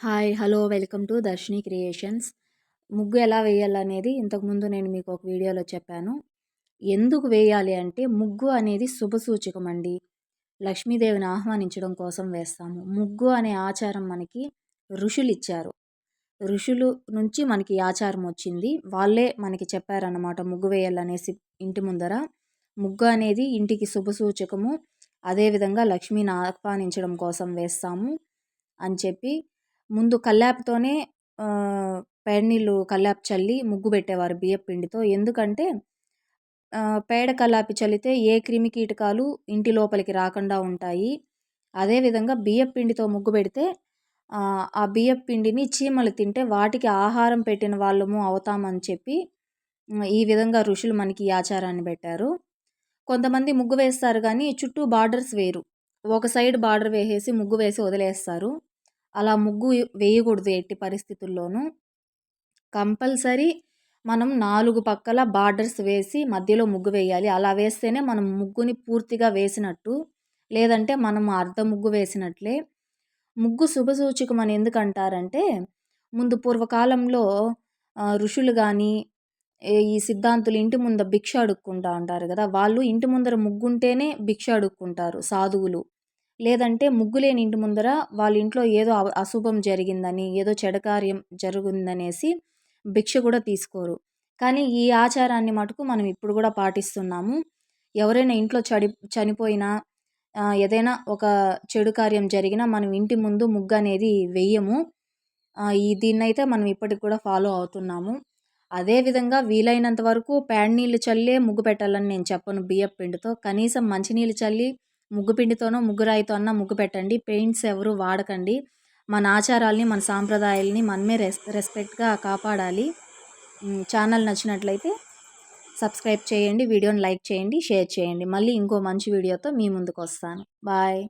Hi hello welcome to Darshini creations. ముగ్గు ఎలా వేయాలనేది ఇంతకుముందు నేను మీకు ఒక వీడియోలో చెప్పాను. ఎందుకు వేయాలి అంటే ముగ్గు అనేది శుభసూచకం అండి లక్ష్మీదేవిని ఆహ్వానించడం కోసం వేస్తాము. ముగ్గు అనే ఆచారం మనకి ఋషులు ఇచ్చారు ఋషులు నుంచి మనకి ఆచారం వచ్చింది. వాళ్ళే మనకి చెప్పారన్నమాట ముగ్గు వేయాలనేసి ఇంటి ముందర. ముగ్గు అనేది ఇంటికి శుభసూచకము. అదేవిధంగా లక్ష్మీని ఆహ్వానించడం కోసం వేస్తాము అని చెప్పి ముందు కల్లాపుతోనే పేడ నీళ్ళు కల్లాపు చల్లి ముగ్గు పెట్టేవారు బియ్యపు పిండితో. ఎందుకంటే పేడ కల్లాపి చల్లితే ఏ క్రిమి కీటకాలు ఇంటి లోపలికి రాకుండా ఉంటాయి. అదేవిధంగా బియ్యపు పిండితో ముగ్గు పెడితే ఆ బియ్యపు పిండిని చీమలు తింటే వాటికి ఆహారం పెట్టిన వాళ్ళము అవుతామని చెప్పి ఈ విధంగా ఋషులు మనకి ఈ ఆచారాన్ని పెట్టారు. కొంతమంది ముగ్గు వేస్తారు కానీ చుట్టూ బార్డర్స్ వేరు. ఒక సైడ్ బార్డర్ వేసేసి ముగ్గు వేసి వదిలేస్తారు. అలా ముగ్గు వేయకూడదు ఎట్టి పరిస్థితుల్లోనూ. కంపల్సరీ మనం నాలుగు పక్కల బార్డర్స్ వేసి మధ్యలో ముగ్గు వేయాలి. అలా వేస్తేనే మనం ముగ్గుని పూర్తిగా వేసినట్టు లేదంటే మనం అర్ధ ముగ్గు వేసినట్లే. ముగ్గు శుభసూచకం అని ఎందుకంటారంటే ముందు పూర్వకాలంలో ఋషులు కానీ ఈ సిద్ధాంతులు ఇంటి ముందర భిక్ష అడుక్కుంటా ఉంటారు కదా వాళ్ళు ఇంటి ముందర ముగ్గుంటేనే భిక్ష అడుక్కుంటారు సాధువులు. లేదంటే ముగ్గు లేని ఇంటి ముందర వాళ్ళ ఇంట్లో ఏదో అశుభం జరిగిందని ఏదో చెడకార్యం జరుగుందనేసి భిక్ష కూడా తీసుకోరు. కానీ ఈ ఆచారాన్ని మటుకు మనం ఇప్పుడు కూడా పాటిస్తున్నాము. ఎవరైనా ఇంట్లో చడి చనిపోయినా ఏదైనా ఒక చెడు కార్యం జరిగినా మనం ఇంటి ముందు ముగ్గు అనేది వెయ్యము ఈ దీన్నైతే మనం ఇప్పటికి కూడా ఫాలో అవుతున్నాము. అదేవిధంగా వీలైనంత వరకు పేడ నీళ్ళు చల్లే ముగ్గు పెట్టాలని నేను చెప్పను బియ్యపు పిండితో. కనీసం మంచినీళ్ళు చల్లి ముగ్గు పిండితోనో ముగ్గురాయితో అన్న ముగ్గు పెట్టండి. పెయింట్స్ ఎవరు వాడకండి. మన ఆచారాల్ని మన సాంప్రదాయాల్ని మనమే రెస్ రెస్పెక్ట్గా కాపాడాలి. ఛానల్ నచ్చినట్లయితే సబ్స్క్రైబ్ చేయండి వీడియోని లైక్ చేయండి షేర్ చేయండి. మళ్ళీ ఇంకో మంచి వీడియోతో మీ ముందుకు వస్తాను బాయ్.